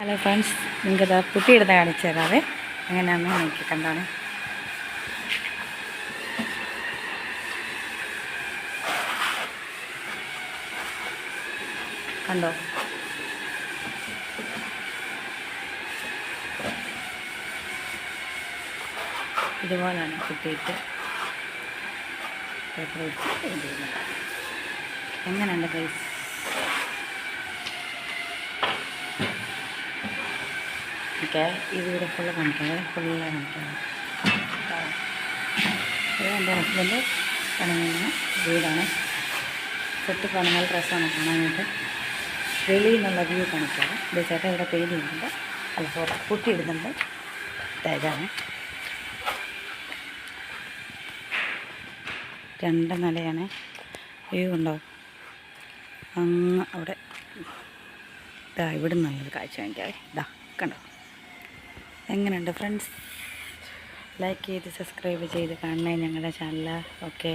Hello friends നിങ്ങൾക്കത് കുട്ടിയിടുന്ന കാണിച്ചു തരാവേ. എങ്ങനെയാണെന്ന് നോക്കി കണ്ടാണ്. കണ്ടോ? ഇതുപോലാണ് കുട്ടിയിട്ട് പേപ്പർ ചെയ്യുന്നത് എങ്ങനെയുണ്ട് ഗൈസ് ഓക്കെ ഇതിവിടെ ഫുള്ള് കാണിക്കാം ഫുള്ള് കാണിക്കാം. എന്റെ ഹസ്ബൻഡ് പണിയുന്ന വീടാണ്. സെറ്റ് പണികൾ ഡ്രസ്സാണ് കാണാനായിട്ട്. വെളിയിൽ നിന്നുള്ള വ്യൂ കാണിക്കാം. ഇത് ചേട്ടൻ ഇവിടെ പെയിന്റ് ചെയ്യുന്നുണ്ട്. അല്ല ഫോട്ടോ കുട്ടി ഇടുന്നുണ്ട് ദാ ഇതാണ്. രണ്ട് നിലയാണ്. വ്യൂ ഉണ്ടോ? അങ്ങ് അവിടെ. ഇതാ ഇവിടെ നല്ലൊരു കാഴ്ച വാങ്ങിക്കാവേ ഇതാ കണ്ടോ? എങ്ങനെയുണ്ട് ഫ്രണ്ട്സ് ലൈക്ക് ചെയ്ത് സബ്സ്ക്രൈബ് ചെയ്ത് കാണണേ ഞങ്ങളുടെ ചാനൽ ഓക്കെ